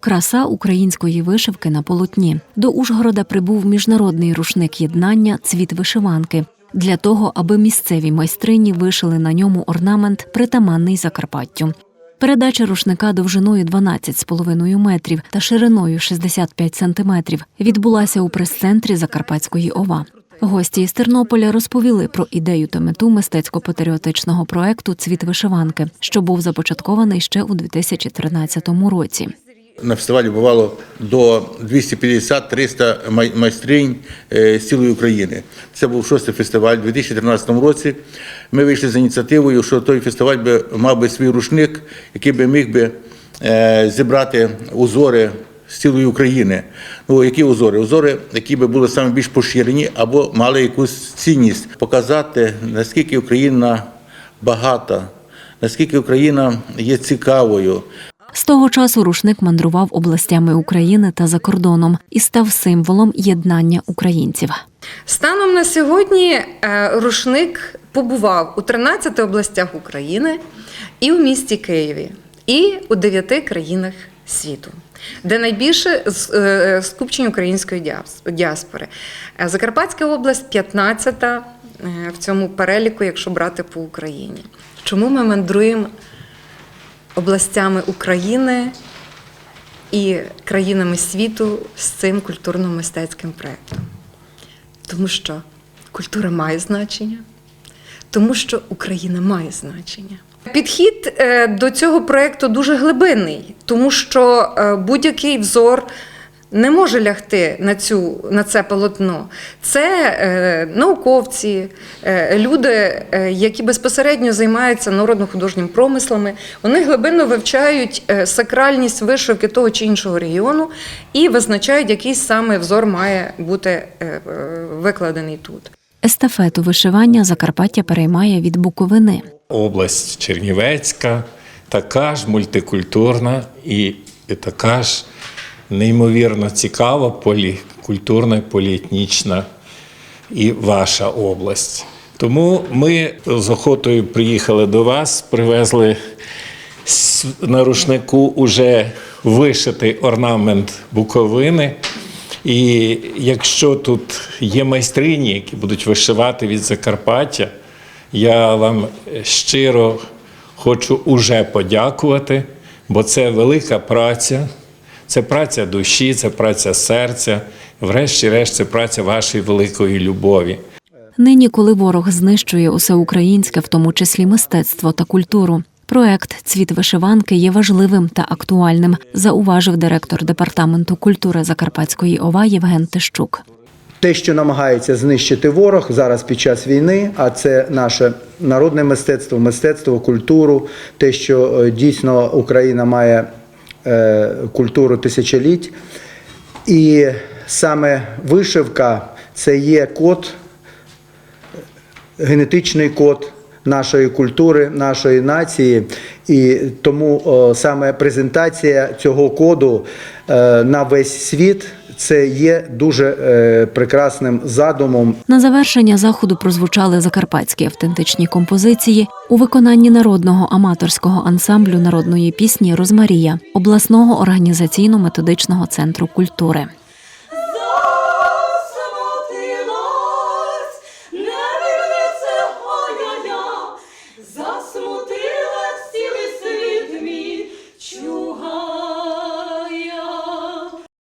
Краса української вишивки на полотні. До Ужгорода прибув міжнародний рушник єднання Цвіт вишиванки для того, аби місцеві майстрині вишили на ньому орнамент, притаманний Закарпаттю. Передача рушника довжиною 12,5 метрів та шириною 65 сантиметрів відбулася у прес-центрі Закарпатської ОВА. Гості із Тернополя розповіли про ідею та мету мистецько-патріотичного проекту Цвіт вишиванки, що був започаткований ще у 2013 році. На фестивалі бувало до 250-300 май- майстринь е, з цілої України. Це був шостий фестиваль у 2013 році. Ми вийшли з ініціативою, що той фестиваль би мав би свій рушник, який би міг би е, зібрати узори з цілої України. Ну, які узори? Узори, які би були саме більш поширені або мали якусь цінність, показати, наскільки Україна багата, наскільки Україна є цікавою. З того часу рушник мандрував областями України та за кордоном і став символом єднання українців. Станом на сьогодні е, рушник побував у 13 областях України і у місті Києві, і у 9 країнах світу, де найбільше е, скупчень української діас- діаспори. Е, Закарпатська область 15-та е, в цьому переліку, якщо брати по Україні. Чому ми мандруємо областями України і країнами світу з цим культурно-мистецьким проєктом? Тому що культура має значення, тому що Україна має значення. Підхід е, до цього проєкту дуже глибинний, тому що е, будь-який взор не може лягти на, цю, на це полотно. Це е, науковці, е, люди, е, які безпосередньо займаються народно-художніми промислами. Вони глибинно вивчають е, сакральність вишивки того чи іншого регіону і визначають, який саме взор має бути е, е, викладений тут. Естафету вишивання Закарпаття переймає від Буковини. область Чернівецька така ж мультикультурна і і така ж неймовірно цікава, полікультурна, поліетнічна і ваша область. Тому ми з охотою приїхали до вас, привезли на рушнику уже вишитий орнамент Буковини. І якщо тут є майстрині, які будуть вишивати від Закарпаття, я вам щиро хочу уже подякувати, бо це велика праця, це праця душі, це праця серця, врешті-решт, це праця вашої великої любові. Нині, коли ворог знищує усе українське, в тому числі мистецтво та культуру. Проект Цвіт вишиванки є важливим та актуальним, зауважив директор департаменту культури Закарпатської ОВА Євген Тищук. Те, що намагається знищити ворог зараз під час війни, а це наше народне мистецтво, мистецтво, культуру, те, що е, дійсно Україна має культуру тисячоліть. І саме вишивка це є код, генетичний код нашої культури, нашої нації. І тому саме презентація цього коду е, на весь світ це є дуже е, прекрасним задумом. На завершення заходу прозвучали закарпатські автентичні композиції у виконанні народного аматорського ансамблю народної пісні Розмарія обласного організаційно-методичного центру культури. Засмути.